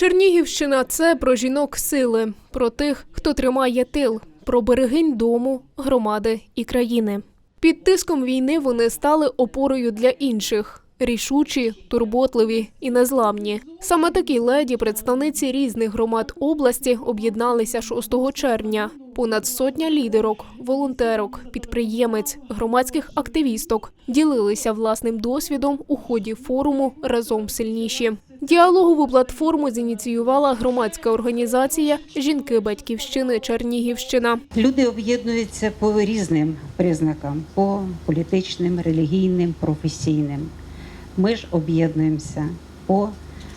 Чернігівщина це про жінок сили, про тих, хто тримає тил, про берегинь дому, громади і країни. Під тиском війни вони стали опорою для інших. Рішучі, турботливі і незламні. Саме такі леді, представниці різних громад області, об'єдналися 6 червня. Понад сотня лідерок, волонтерок, підприємець, громадських активісток ділилися власним досвідом у ході форуму разом сильніші. Діалогову платформу зініціювала громадська організація Жінки Батьківщини Чернігівщина. Люди об'єднуються по різним признакам: по політичним, релігійним, професійним. Ми ж об'єднуємося по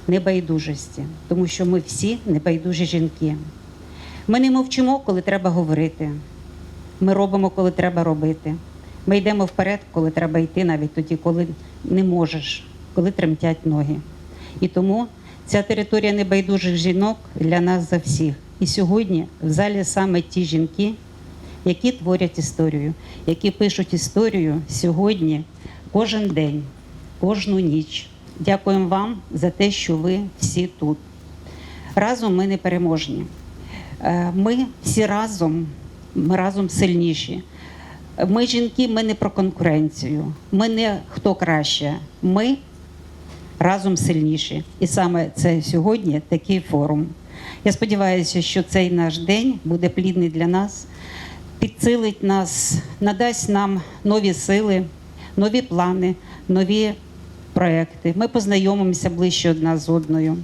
небайдужості, тому що ми всі небайдужі жінки. Ми не мовчимо, коли треба говорити. Ми робимо, коли треба робити. Ми йдемо вперед, коли треба йти, навіть тоді, коли не можеш, коли тремтять ноги. І тому ця територія небайдужих жінок для нас за всіх. І сьогодні в залі саме ті жінки, які творять історію, які пишуть історію сьогодні, кожен день, кожну ніч. Дякуємо вам за те, що ви всі тут. Разом ми не переможні. Е, Ми всі разом, ми разом сильніші. Ми жінки, ми не про конкуренцію. Ми не хто краще. Ми разом сильніші. І саме це сьогодні такий форум. Я сподіваюся, що цей наш день буде плідний для нас, підсилить нас, надасть нам нові сили, нові плани, нові проекти. Ми познайомимося ближче одна з одною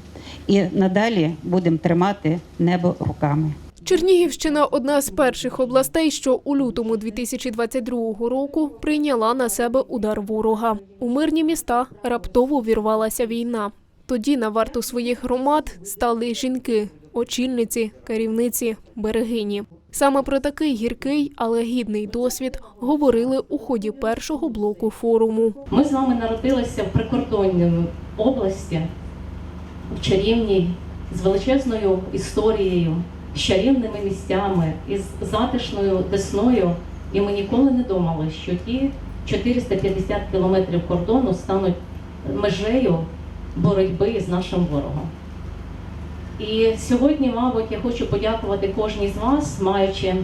і надалі будемо тримати небо руками. Чернігівщина одна з перших областей, що у лютому 2022 року прийняла на себе удар ворога. У мирні міста раптово вірвалася війна. Тоді на варту своїх громад стали жінки, очільниці, керівниці, берегині. Саме про такий гіркий, але гідний досвід говорили у ході першого блоку форуму. Ми з вами народилися в прикордонній області, в чарівній, з величезною історією, з чарівними місцями, із затишною десною. І ми ніколи не думали, що ті 450 кілометрів кордону стануть межею боротьби з нашим ворогом. І сьогодні, мабуть, я хочу подякувати кожній з вас, маючи е,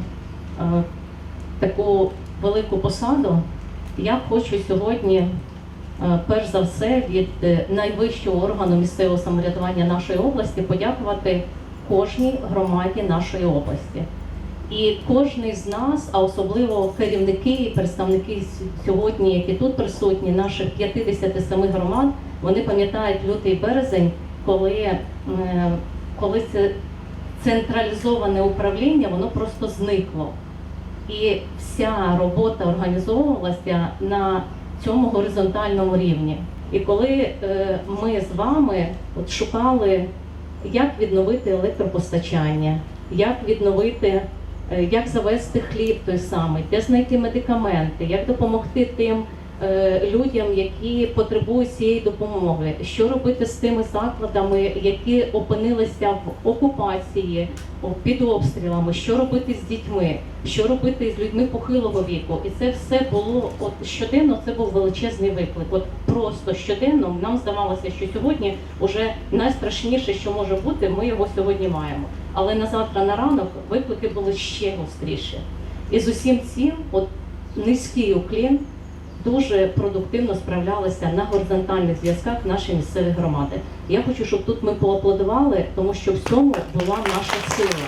таку велику посаду. Я хочу сьогодні, е, перш за все, від е, найвищого органу місцевого самоврядування нашої області подякувати кожній громаді нашої області. І кожен з нас, а особливо керівники і представники сьогодні, які тут присутні, наших 57 громад, вони пам'ятають лютий березень, коли, е, коли це централізоване управління, воно просто зникло. І вся робота організовувалася на цьому горизонтальному рівні. І коли е, ми з вами от шукали, як відновити електропостачання, як відновити, е, як завести хліб той самий, де знайти медикаменти, як допомогти тим людям, які потребують цієї допомоги, що робити з тими закладами, які опинилися в окупації, під обстрілами, що робити з дітьми, що робити з людьми похилого віку. І це все було от щоденно. Це був величезний виклик. От просто щоденно нам здавалося, що сьогодні вже найстрашніше, що може бути, ми його сьогодні маємо. Але на завтра на ранок виклики були ще гостріші. І з усім цим, от низький уклін. Дуже продуктивно справлялися на горизонтальних зв'язках наші місцеві громади. Я хочу, щоб тут ми поаплодували, тому що в цьому була наша сила.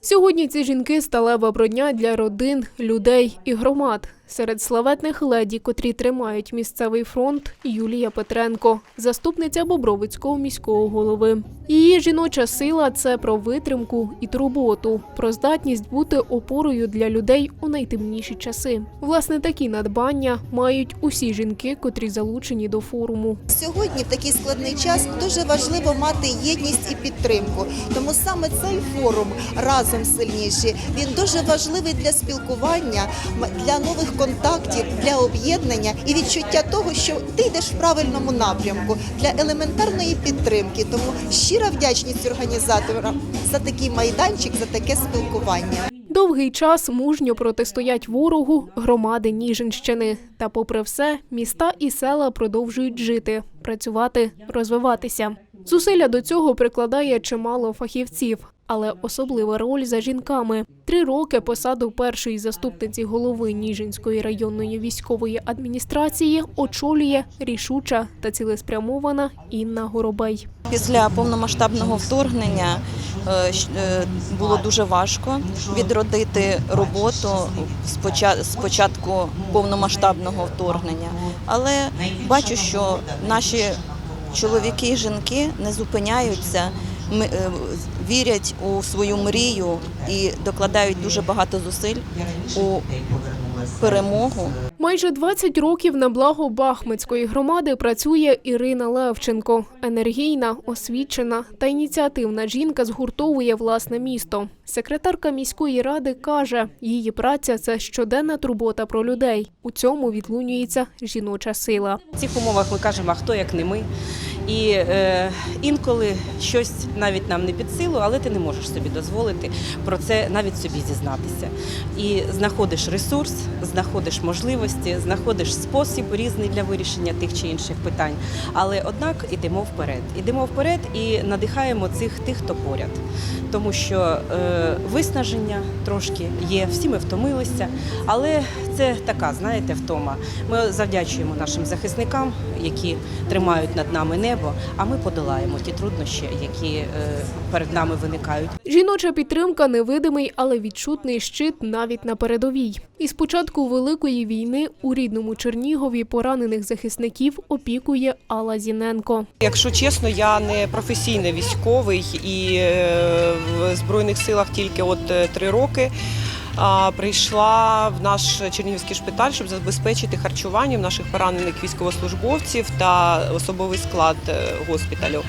Сьогодні ці жінки сталева бродня для родин, людей і громад. Серед славетних леді, котрі тримають місцевий фронт, Юлія Петренко, заступниця Бобровицького міського голови. Її жіноча сила це про витримку і турботу, про здатність бути опорою для людей у найтемніші часи. Власне, такі надбання мають усі жінки, котрі залучені до форуму. Сьогодні в такий складний час дуже важливо мати єдність і підтримку. Тому саме цей форум разом сильніші. Він дуже важливий для спілкування, для нових контактів, для об'єднання і відчуття того, що ти йдеш в правильному напрямку для елементарної підтримки. Тому щира вдячність організаторам за такий майданчик, за таке спілкування. Довгий час мужньо протистоять ворогу громади Ніжинщини. Та, попри все, міста і села продовжують жити, працювати, розвиватися. Зусилля до цього прикладає чимало фахівців, але особлива роль за жінками. Три роки посаду першої заступниці голови Ніжинської районної військової адміністрації очолює рішуча та цілеспрямована Інна Горобей. Після повномасштабного вторгнення е, е, було дуже важко відродити роботу з початку повномасштабного вторгнення. Але бачу, що наші чоловіки і жінки не зупиняються, вірять у свою мрію і докладають дуже багато зусиль у перемогу. Майже 20 років на благо Бахмутської громади працює Ірина Левченко. Енергійна, освічена та ініціативна жінка згуртовує власне місто. Секретарка міської ради каже, її праця це щоденна турбота про людей. У цьому відлунюється жіноча сила. В цих умовах ми кажемо, а хто як не ми. І е, інколи щось навіть нам не під силу, але ти не можеш собі дозволити про це навіть собі зізнатися. І знаходиш ресурс, знаходиш можливості, знаходиш спосіб різний для вирішення тих чи інших питань. Але однак ідемо вперед. Ідемо вперед і надихаємо цих тих, хто поряд. Тому що е, виснаження трошки є, всі ми втомилися, але це така, знаєте, втома. Ми завдячуємо нашим захисникам, які тримають над нами небо, а ми подолаємо ті труднощі, які е, перед нами виникають. Жіноча підтримка невидимий, але відчутний щит навіть на передовій. Із початку великої війни у рідному Чернігові поранених захисників опікує Алла Зіненко. Якщо чесно, я не професійний військовий і е, в збройних силах тільки от е, три роки. Прийшла в наш чернігівський шпиталь, щоб забезпечити харчуванням наших поранених військовослужбовців та особовий склад е, госпіталю.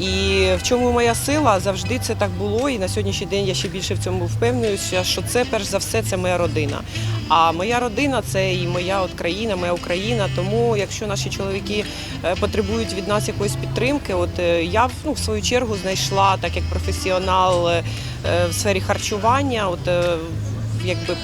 І в чому моя сила завжди це так було. І на сьогоднішній день я ще більше в цьому впевнююся, що це перш за все це моя родина. А моя родина це і моя от країна, моя Україна. Тому, якщо наші чоловіки е, потребують від нас якоїсь підтримки, от е, я ну, в свою чергу знайшла, так як професіонал е, в сфері харчування, от якби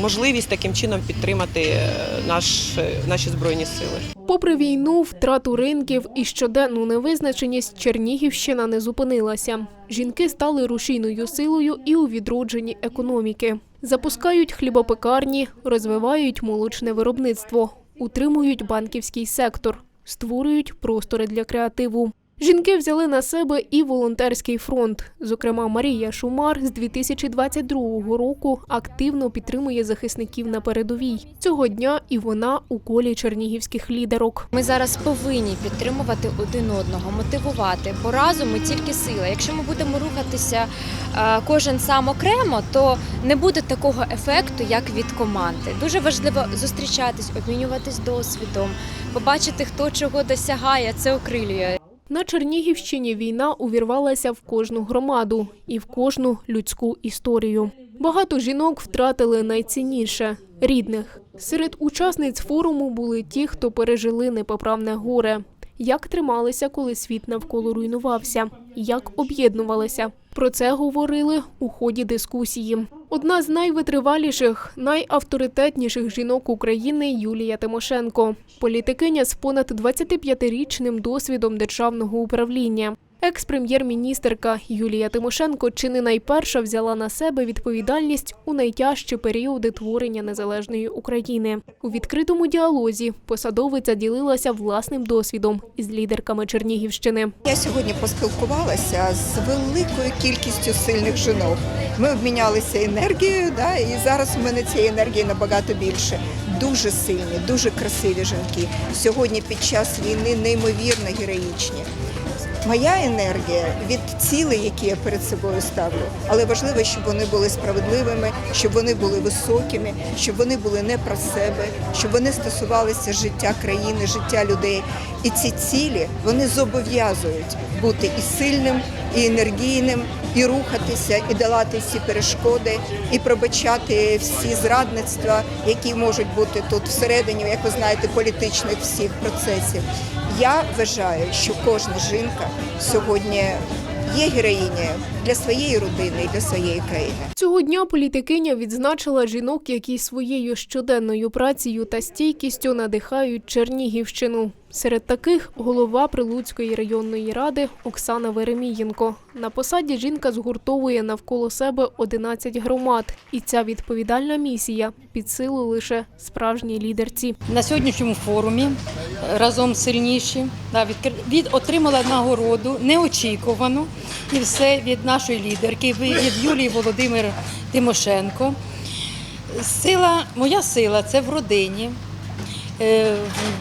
можливість таким чином підтримати е, наш, е, наші збройні сили. Попри війну, втрату ринків і щоденну невизначеність, Чернігівщина не зупинилася. Жінки стали рушійною силою і у відродженні економіки. Запускають хлібопекарні, розвивають молочне виробництво, утримують банківський сектор, створюють простори для креативу. Жінки взяли на себе і волонтерський фронт. Зокрема, Марія Шумар з 2022 року активно підтримує захисників на передовій. Цього дня і вона у колі чернігівських лідерок. Ми зараз повинні підтримувати один одного, мотивувати, бо разом ми тільки сила. Якщо ми будемо рухатися е, кожен сам окремо, то не буде такого ефекту, як від команди. Дуже важливо зустрічатись, обмінюватись досвідом, побачити, хто чого досягає. Це окрилює. На Чернігівщині війна увірвалася в кожну громаду і в кожну людську історію. Багато жінок втратили найцінніше рідних. Серед учасниць форуму були ті, хто пережили непоправне горе. Як трималися, коли світ навколо руйнувався, як об'єднувалися. Про це говорили у ході дискусії. Одна з найвитриваліших, найавторитетніших жінок України Юлія Тимошенко, політикиня з понад 25-річним досвідом державного управління. Екс-прем'єр-міністерка Юлія Тимошенко чи не найперша взяла на себе відповідальність у найтяжчі періоди творення незалежної України. У відкритому діалозі посадовиця ділилася власним досвідом із лідерками Чернігівщини. Я сьогодні поспілкувалася з великою кількістю сильних жінок. Ми обмінялися енергією, да, і зараз у мене цієї енергії набагато більше. Дуже сильні, дуже красиві жінки. Сьогодні під час війни неймовірно героїчні. Моя енергія від цілей, які я перед собою ставлю, але важливо, щоб вони були справедливими, щоб вони були високими, щоб вони були не про себе, щоб вони стосувалися життя країни, життя людей. І ці цілі вони зобов'язують бути і сильним, і енергійним, і рухатися, і долати всі перешкоди, і пробачати всі зрадництва, які можуть бути тут всередині, як ви знаєте, політичних всіх процесів. Я вважаю, що кожна жінка сьогодні є героїнею для своєї родини і для своєї країни. Цього дня політикиня відзначила жінок, які своєю щоденною працею та стійкістю надихають Чернігівщину. Серед таких голова Прилуцької районної ради Оксана Веремієнко. На посаді жінка згуртовує навколо себе 11 громад, і ця відповідальна місія під силу лише справжній лідерці. на сьогоднішньому форумі разом сильніші да, відкр- від отримала нагороду неочікувану і все від нашої лідерки, від Юлії Володимир Тимошенко. Сила, моя сила це в родині, е,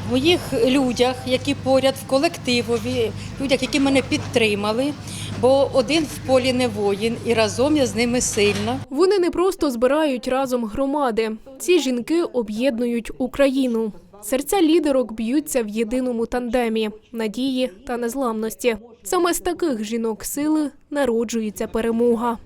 в моїх людях, які поряд в колективові, людях, які мене підтримали. Бо один в полі не воїн, і разом я з ними сильна. Вони не просто збирають разом громади. Ці жінки об'єднують Україну. Серця лідерок б'ються в єдиному тандемі надії та незламності. Саме з таких жінок сили народжується перемога.